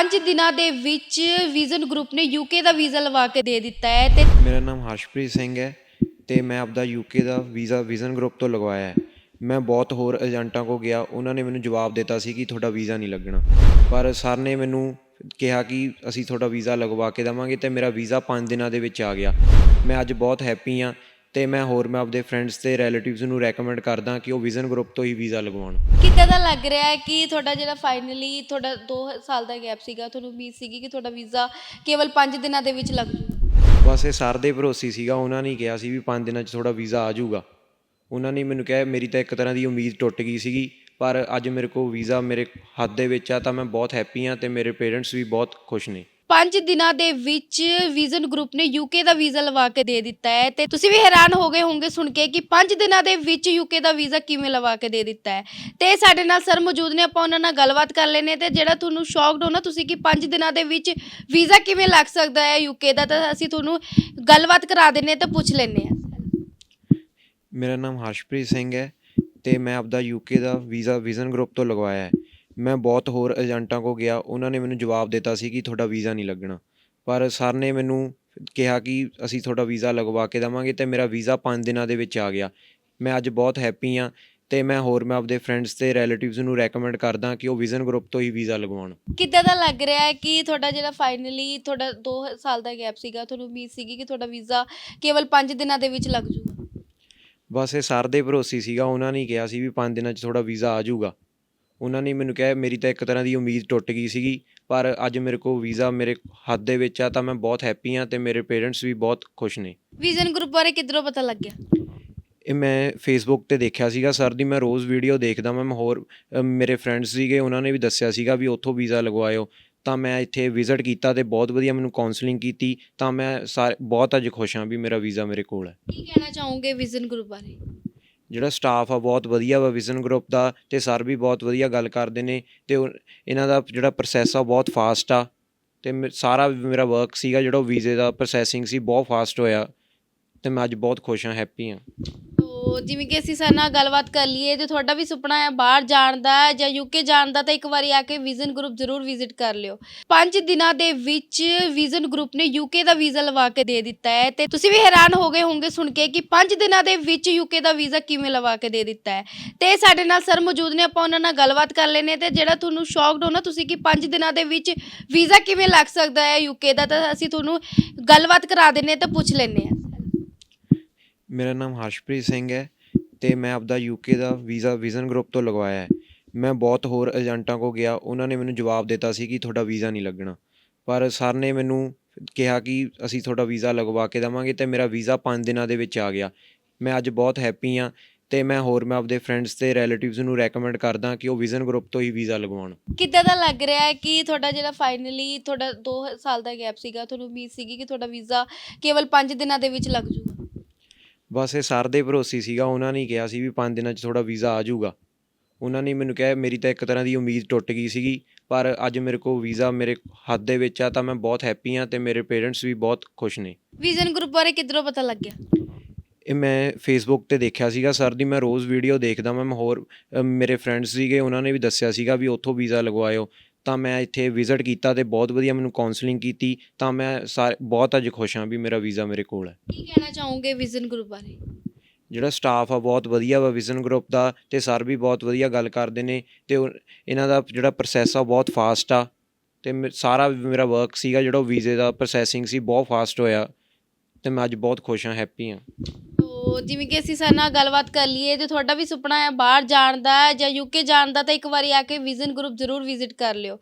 5 ਦਿਨਾਂ ਦੇ ਵਿੱਚ ਵਿਜ਼ਨ ਗਰੁੱਪ ਨੇ ਯੂਕੇ ਦਾ ਵੀਜ਼ਾ ਲਵਾ ਕੇ ਦੇ ਦਿੱਤਾ ਹੈ ਤੇ ਮੇਰਾ ਨਾਮ ਹਰਸ਼ਪ੍ਰੀਤ ਸਿੰਘ ਹੈ ਤੇ ਮੈਂ ਆਪਦਾ ਯੂਕੇ ਦਾ ਵੀਜ਼ਾ ਵਿਜ਼ਨ ਗਰੁੱਪ ਤੋਂ ਲਗਵਾਇਆ ਹੈ। ਮੈਂ ਬਹੁਤ ਹੋਰ ਏਜੰਟਾਂ ਕੋ ਗਿਆ, ਉਹਨਾਂ ਨੇ ਮੈਨੂੰ ਜਵਾਬ ਦਿੱਤਾ ਸੀ ਕਿ ਤੁਹਾਡਾ ਵੀਜ਼ਾ ਨਹੀਂ ਲੱਗਣਾ। ਪਰ ਸਰ ਨੇ ਮੈਨੂੰ ਕਿਹਾ ਕਿ ਅਸੀਂ ਤੁਹਾਡਾ ਵੀਜ਼ਾ ਲਗਵਾ ਕੇ ਦੇਵਾਂਗੇ ਤੇ ਮੇਰਾ ਵੀਜ਼ਾ 5 ਦਿਨਾਂ ਦੇ ਵਿੱਚ ਆ ਗਿਆ। ਮੈਂ ਅੱਜ ਬਹੁਤ ਹੈਪੀ ਹਾਂ ਤੇ ਮੈਂ ਹੋਰ ਮੈਂ ਆਪਦੇ ਫਰੈਂਡਸ ਤੇ ਰਿਲੇਟਿਵਸ ਨੂੰ ਰეკਮੈਂਡ ਕਰਦਾ ਕਿ ਉਹ ਵਿਜ਼ਨ ਗਰੁੱਪ ਤੋਂ ਹੀ ਵੀਜ਼ਾ ਲਗਵਾਉਣ। ਕਿੱਦਾਂ ਦਾ ਲੱਗ ਰਿਹਾ ਹੈ ਕਿ ਤੁਹਾਡਾ ਜਿਹੜਾ ਫਾਈਨਲੀ ਤੁਹਾਡਾ 2 ਸਾਲ ਦਾ ਗੈਪ ਸੀਗਾ ਤੁਹਾਨੂੰ ਉਮੀਦ ਸੀਗੀ ਕਿ ਤੁਹਾਡਾ ਵੀਜ਼ਾ ਕੇਵਲ 5 ਦਿਨਾਂ ਦੇ ਵਿੱਚ ਲੱਗ ਬਸ ਇਹ ਸਰ ਦੇ ਭਰੋਸੇ ਸੀਗਾ ਉਹਨਾਂ ਨੇ ਕਿਹਾ ਸੀ ਵੀ 5 ਦਿਨਾਂ 'ਚ ਤੁਹਾਡਾ ਵੀਜ਼ਾ ਆ ਜਾਊਗਾ। ਉਹਨਾਂ ਨੇ ਮੈਨੂੰ ਕਿਹਾ ਮੇਰੀ ਤਾਂ ਇੱਕ ਤਰ੍ਹਾਂ ਦੀ ਉਮੀਦ ਟੁੱਟ ਗਈ ਸੀਗੀ ਪਰ ਅੱਜ ਮੇਰੇ ਕੋਲ ਵੀਜ਼ਾ ਮੇਰੇ ਹੱਥ ਦੇ ਵਿੱਚ ਆ ਤਾਂ ਮੈਂ ਬਹੁਤ ਹੈਪੀ ਹਾਂ ਤੇ ਮੇਰੇ ਪੇਰੈਂਟਸ ਵੀ ਬਹੁਤ ਖੁਸ਼ ਨੇ। 5 ਦਿਨਾਂ ਦੇ ਵਿੱਚ ਵਿਜ਼ਨ ਗਰੁੱਪ ਨੇ ਯੂਕੇ ਦਾ ਵੀਜ਼ਾ ਲਵਾ ਕੇ ਦੇ ਦਿੱਤਾ ਹੈ ਤੇ ਤੁਸੀਂ ਵੀ ਹੈਰਾਨ ਹੋ ਗਏ ਹੋਵੋਗੇ ਸੁਣ ਕੇ ਕਿ 5 ਦਿਨਾਂ ਦੇ ਵਿੱਚ ਯੂਕੇ ਦਾ ਵੀਜ਼ਾ ਕਿਵੇਂ ਲਵਾ ਕੇ ਦੇ ਦਿੱਤਾ ਹੈ। ਤੇ ਸਾਡੇ ਨਾਲ ਸਰ ਮੌਜੂਦ ਨੇ, ਆਪਾਂ ਉਹਨਾਂ ਨਾਲ ਗੱਲਬਾਤ ਕਰ ਲੈਨੇ ਤੇ ਜਿਹੜਾ ਤੁਹਾਨੂੰ ਸ਼ੌਕਡ ਹੋ ਨਾ ਤੁਸੀਂ ਕਿ 5 ਦਿਨਾਂ ਦੇ ਵਿੱਚ ਵੀਜ਼ਾ ਕਿਵੇਂ ਲੱਗ ਸਕਦਾ ਹੈ ਯੂਕੇ ਦਾ, ਤਾਂ ਅਸੀਂ ਤੁਹਾਨੂੰ ਗੱਲਬਾਤ ਕਰਾ ਦਿੰਨੇ ਤੇ ਪੁੱਛ ਲੈਨੇ ਆ ਮੇਰਾ ਨਾਮ ਹਰਸ਼ਪ੍ਰੀਤ ਸਿੰਘ ਹੈ ਤੇ ਮੈਂ ਆਪਦਾ ਯੂਕੇ ਦਾ ਵੀਜ਼ਾ, ਵਿਜ਼ਨ ਗਰੁੱਪ ਤੋਂ ਲਗਵਾਇਆ ਹੈ। ਮੈਂ ਬਹੁਤ ਹੋਰ ਏਜੰਟਾਂ ਕੋ ਗਿਆ ਉਹਨਾਂ ਨੇ ਮੈਨੂੰ ਜਵਾਬ ਦਿੱਤਾ ਸੀ ਕਿ ਤੁਹਾਡਾ ਵੀਜ਼ਾ ਨਹੀਂ ਲੱਗਣਾ। ਪਰ ਸਰ ਨੇ ਮੈਨੂੰ ਕਿਹਾ ਕਿ ਅਸੀਂ ਤੁਹਾਡਾ ਵੀਜ਼ਾ ਲਗਵਾ ਕੇ ਦੇਵਾਂਗੇ ਤੇ ਮੇਰਾ ਵੀਜ਼ਾ 5 ਦਿਨਾਂ ਦੇ ਵਿੱਚ ਆ ਗਿਆ। ਮੈਂ ਅੱਜ ਬਹੁਤ ਹੈਪੀ ਹਾਂ ਤੇ ਮੈਂ ਹੋਰ ਮੈਂ ਆਪਦੇ ਫਰੈਂਡਸ ਤੇ ਰਿਲੇਟਿਵਸ ਨੂੰ ਰეკਮੈਂਡ ਕਰਦਾ ਕਿ ਉਹ ਵਿਜ਼ਨ ਗਰੁੱਪ ਤੋਂ ਹੀ ਵੀਜ਼ਾ ਲਗਵਾਉਣ। ਕਿੱਦਾਂ ਦਾ ਲੱਗ ਰਿਹਾ ਹੈ ਕਿ ਤੁਹਾਡਾ ਜਿਹੜਾ ਫਾਈਨਲੀ ਤੁਹਾਡਾ 2 ਸਾਲ ਦਾ ਗੈਪ ਸੀਗਾ ਤੁਹਾਨੂੰ ਉਮੀਦ ਸੀਗੀ ਕਿ ਤੁਹਾਡਾ ਵੀਜ਼ਾ ਕੇਵਲ 5 ਦਿਨਾਂ ਦੇ ਵਿੱਚ ਲੱਗ ਜੂਗਾ? ਬਸ ਇਹ ਸਰ ਦੇ ਭਰੋਸੇ ਸੀਗਾ ਉਹਨਾਂ ਨੇ ਕਿਹਾ ਸੀ ਵੀ 5 ਦਿਨਾਂ 'ਚ ਤੁਹਾਡਾ ਵੀਜ਼ਾ ਆ ਜਾਊਗਾ ਉਹਨਾਂ ਨੇ ਮੈਨੂੰ ਕਿਹਾ ਮੇਰੀ ਤਾਂ ਇੱਕ ਤਰ੍ਹਾਂ ਦੀ ਉਮੀਦ ਟੁੱਟ ਗਈ ਸੀਗੀ ਪਰ ਅੱਜ ਮੇਰੇ ਕੋਲ ਵੀਜ਼ਾ ਮੇਰੇ ਹੱਥ ਦੇ ਵਿੱਚ ਆ ਤਾਂ ਮੈਂ ਬਹੁਤ ਹੈਪੀ ਹਾਂ ਤੇ ਮੇਰੇ ਪੇਰੈਂਟਸ ਵੀ ਬਹੁਤ ਖੁਸ਼ ਨੇ। ਵਿਜ਼ਨ ਗਰੁੱਪ ਬਾਰੇ ਕਿੱਧਰੋਂ ਪਤਾ ਲੱਗਿਆ? ਇਹ ਮੈਂ ਫੇਸਬੁੱਕ ਤੇ ਦੇਖਿਆ ਸੀਗਾ ਸਰ ਦੀ ਮੈਂ ਰੋਜ਼ ਵੀਡੀਓ ਦੇਖਦਾ ਮੈਂ ਹੋਰ ਅ, ਮੇਰੇ ਫਰੈਂਡਸ ਸੀਗੇ ਉਹਨਾਂ ਨੇ ਵੀ ਦੱਸਿਆ ਸੀਗਾ ਵੀ ਉੱਥੋਂ ਵੀਜ਼ਾ ਲਗਵਾਇਓ। ਤਾਂ ਮੈਂ ਇੱਥੇ ਵਿਜ਼ਿਟ ਕੀਤਾ ਤੇ ਬਹੁਤ ਵਧੀਆ ਮੈਨੂੰ ਕਾਉਂਸਲਿੰਗ ਕੀਤੀ ਤਾਂ ਮੈਂ ਸਾਰੇ ਬਹੁਤ ਅੱਜ ਖੁਸ਼ ਹਾਂ ਵੀ ਮੇਰਾ ਵੀਜ਼ਾ ਮੇਰੇ ਕੋਲ ਹੈ। ਕੀ ਕਹਿਣਾ ਚਾਹੋਗੇ ਵਿਜ਼ਨ ਗਰੁੱਪ ਬਾਰੇ? ਜਿਹੜਾ ਸਟਾਫ ਆ, ਬਹੁਤ ਵਧੀਆ ਵਾ ਵਿਜ਼ਨ ਗਰੁੱਪ ਦਾ ਤੇ ਸਰ ਵੀ ਬਹੁਤ ਵਧੀਆ ਗੱਲ ਕਰਦੇ ਨੇ ਤੇ ਉਹ- ਇਹਨਾਂ ਦਾ ਜਿਹੜਾ ਪ੍ਰੋਸੈਸ ਆ ਉਹ ਬਹੁਤ ਫਾਸਟ ਆ ਤੇ ਮੇ- ਸਾਰਾ ਮੇਰਾ ਵਰਕ ਸੀਗਾ ਜਿਹੜਾ ਵੀਜ਼ੇ ਦਾ ਪ੍ਰੋਸੈਸਿੰਗ ਸੀ, ਬਹੁਤ ਫਾਸਟ ਹੋਇਆ ਤੇ ਮੈਂ ਅੱਜ ਬਹੁਤ ਖੁਸ਼ ਹਾਂ ਹੈਪੀ ਹਾਂ। ਤੋ ਜਿਵੇਂ ਕਿ ਅਸੀਂ ਸਰ ਨਾਲ ਗੱਲਬਾਤ ਕਰ ਲਈਏ, ਜੇ ਤੁਹਾਡਾ ਵੀ ਸੁਪਨਾ ਹੈ ਬਾਹਰ ਜਾਣ ਦਾ ਜਾਂ ਯੂਕੇ ਜਾਣ ਦਾ, ਤਾਂ ਇੱਕ ਵਾਰੀ ਆ ਕੇ ਵਿਜ਼ਨ ਗਰੁੱਪ ਜ਼ਰੂਰ ਵਿਜ਼ਿਟ ਕਰ ਲਿਓ। 5 ਦਿਨਾਂ ਦੇ ਵਿੱਚ ਵਿਜ਼ਨ ਗਰੁੱਪ ਨੇ ਯੂਕੇ ਦਾ ਵੀਜ਼ਾ ਲਵਾ ਕੇ ਦੇ ਦਿੱਤਾ ਹੈ ਤੇ ਤੁਸੀਂ ਵੀ ਹੈਰਾਨ ਹੋ ਗਏ ਹੋਵੋਗੇ ਸੁਣ ਕੇ ਕਿ 5 ਦਿਨਾਂ ਦੇ ਵਿੱਚ ਯੂਕੇ ਦਾ ਵੀਜ਼ਾ ਕਿਵੇਂ ਲਵਾ ਕੇ ਦੇ ਦਿੱਤਾ ਹੈ। ਤੇ ਸਾਡੇ ਨਾਲ ਸਰ ਮੌਜੂਦ ਨੇ, ਆਪਾਂ ਉਹਨਾਂ ਨਾਲ ਗੱਲਬਾਤ ਕਰ ਲੈਨੇ ਤੇ ਜਿਹੜਾ ਤੁਹਾਨੂੰ ਸ਼ੌਕਡ ਹੋ ਨਾ ਤੁਸੀਂ ਕਿ 5 ਦਿਨਾਂ ਦੇ ਵਿੱਚ ਵੀਜ਼ਾ ਕਿਵੇਂ ਲੱਗ ਸਕਦਾ ਹੈ ਯੂਕੇ ਦਾ, ਤਾਂ ਅਸੀਂ ਤੁਹਾਨੂੰ ਗੱਲਬਾਤ ਕਰਾ ਦਿੰਨੇ ਤੇ ਪੁੱਛ ਲੈਨੇ ਆ ਮੇਰਾ ਨਾਮ ਹਰਸ਼ਪ੍ਰੀਤ ਸਿੰਘ ਹੈ ਅਤੇ ਮੈਂ ਆਪਦਾ ਯੂਕੇ ਦਾ ਵੀਜ਼ਾ ਵਿਜ਼ਨ ਗਰੁੱਪ ਤੋਂ ਲਗਵਾਇਆ ਹੈ। ਮੈਂ ਬਹੁਤ ਹੋਰ ਏਜੰਟਾਂ ਕੋਲ ਗਿਆ, ਉਹਨਾਂ ਨੇ ਮੈਨੂੰ ਜਵਾਬ ਦਿੱਤਾ ਸੀ ਕਿ ਤੁਹਾਡਾ ਵੀਜ਼ਾ ਨਹੀਂ ਲੱਗਣਾ। ਪਰ ਸਰ ਨੇ ਮੈਨੂੰ ਕਿਹਾ ਕਿ ਅਸੀਂ ਤੁਹਾਡਾ ਵੀਜ਼ਾ ਲਗਵਾ ਕੇ ਦੇਵਾਂਗੇ ਅਤੇ ਮੇਰਾ ਵੀਜ਼ਾ ਪੰਜ ਦਿਨਾਂ ਦੇ ਵਿੱਚ ਆ ਗਿਆ। ਮੈਂ ਅੱਜ ਬਹੁਤ ਹੈਪੀ ਹਾਂ ਤੇ ਮੈਂ ਹੋਰ, ਮੈਂ ਆਪਦੇ ਫਰੈਂਡਸ ਤੇ ਰਿਲੇਟਿਵਸ ਨੂੰ ਰეკਮੈਂਡ ਕਰਦਾ ਕਿ ਉਹ ਵਿਜ਼ਨ ਗਰੁੱਪ ਤੋਂ ਹੀ ਵੀਜ਼ਾ ਲਗਵਾਉਣ। ਕਿੱਦਾਂ ਦਾ ਲੱਗ ਰਿਹਾ ਹੈ ਕਿ ਤੁਹਾਡਾ ਜਿਹੜਾ ਫਾਈਨਲੀ ਤੁਹਾਡਾ 2 ਸਾਲ ਦਾ ਗੈਪ ਸੀਗਾ, ਤੁਹਾਨੂੰ ਉਮੀਦ ਸੀਗੀ ਕਿ ਤੁਹਾਡਾ ਵੀਜ਼ਾ ਕੇਵਲ 5 ਦਿਨਾਂ ਦੇ ਵਿੱਚ ਲੱਗ ਜੂਗਾ ਬਸ ਇਹ ਸਰ ਦੇ ਭਰੋਸੇ ਸੀਗਾ ਉਹਨਾਂ ਨੇ ਕਿਹਾ ਸੀ ਵੀ 5 ਦਿਨਾਂ 'ਚ ਤੁਹਾਡਾ ਵੀਜ਼ਾ ਆ ਜਾਊਗਾ। ਉਹਨਾਂ ਨੇ ਮੈਨੂੰ ਕਿਹਾ ਮੇਰੀ ਤਾਂ ਇੱਕ ਤਰ੍ਹਾਂ ਦੀ ਉਮੀਦ ਟੁੱਟ ਗਈ ਸੀਗੀ ਪਰ ਅੱਜ ਮੇਰੇ ਕੋਲ ਵੀਜ਼ਾ ਮੇਰੇ ਹੱਥ ਦੇ ਵਿੱਚ ਆ ਤਾਂ ਮੈਂ ਬਹੁਤ ਹੈਪੀ ਹਾਂ ਤੇ ਮੇਰੇ ਪੇਰੈਂਟਸ ਵੀ ਬਹੁਤ ਖੁਸ਼ ਨੇ। ਵਿਜ਼ਨ ਗਰੁੱਪ ਬਾਰੇ ਕਿੱਧਰੋਂ ਪਤਾ ਲੱਗਿਆ? ਇਹ ਮੈਂ ਫੇਸਬੁੱਕ ਤੇ ਦੇਖਿਆ ਸੀਗਾ ਸਰ ਦੀ ਮੈਂ ਰੋਜ਼ ਵੀਡੀਓ ਦੇਖਦਾ ਮੈਂ ਹੋਰ ਅ, ਮੇਰੇ ਫਰੈਂਡਸ ਸੀਗੇ ਉਹਨਾਂ ਨੇ ਵੀ ਦੱਸਿਆ ਸੀਗਾ ਵੀ ਉੱਥੋਂ ਵੀਜ਼ਾ ਲਗਵਾਇਓ। ਤਾਂ ਮੈਂ ਇੱਥੇ ਵਿਜ਼ਿਟ ਕੀਤਾ ਤੇ ਬਹੁਤ ਵਧੀਆ ਮੈਨੂੰ ਕਾਉਂਸਲਿੰਗ ਕੀਤੀ ਤਾਂ ਮੈਂ ਸਾਰੇ ਬਹੁਤ ਅੱਜ ਖੁਸ਼ ਹਾਂ ਵੀ ਮੇਰਾ ਵੀਜ਼ਾ ਮੇਰੇ ਕੋਲ ਹੈ। ਕੀ ਕਹਿਣਾ ਚਾਹੋਗੇ ਵਿਜ਼ਨ ਗਰੁੱਪ ਬਾਰੇ? ਜਿਹੜਾ ਸਟਾਫ ਆ ਬਹੁਤ ਵਧੀਆ ਵਾ ਵਿਜ਼ਨ ਗਰੁੱਪ ਦਾ ਤੇ ਸਰ ਵੀ ਬਹੁਤ ਵਧੀਆ ਗੱਲ ਕਰਦੇ ਨੇ ਤੇ ਉਹ- ਇਹਨਾਂ ਦਾ ਜਿਹੜਾ ਪ੍ਰੋਸੈਸ ਆ ਉਹ ਬਹੁਤ ਫਾਸਟ ਆ ਤੇ ਮੇ- ਸਾਰਾ ਮੇਰਾ ਵਰਕ ਸੀਗਾ ਜਿਹੜਾ ਵੀਜ਼ੇ ਦਾ ਪ੍ਰੋਸੈਸਿੰਗ ਸੀ ਬਹੁਤ ਫਾਸਟ ਹੋਇਆ ਤੇ ਮੈਂ ਅੱਜ ਬਹੁਤ ਖੁਸ਼ ਹਾਂ ਹੈਪੀ ਹਾਂ। ਤੋ ਜਿਵੇਂ ਕਿ ਅਸੀਂ ਸਰ ਨਾਲ ਗੱਲਬਾਤ ਕਰ ਲਈਏ, ਜੇ ਤੁਹਾਡਾ ਵੀ ਸੁਪਨਾ ਹੈ ਬਾਹਰ ਜਾਣ ਦਾ ਜਾਂ ਯੂਕੇ ਜਾਣ ਦਾ, ਤਾਂ ਇੱਕ ਵਾਰੀ ਆ ਕੇ ਵਿਜ਼ਨ ਗਰੁੱਪ ਜ਼ਰੂਰ ਵਿਜ਼ਿਟ ਕਰ ਲਿਓ।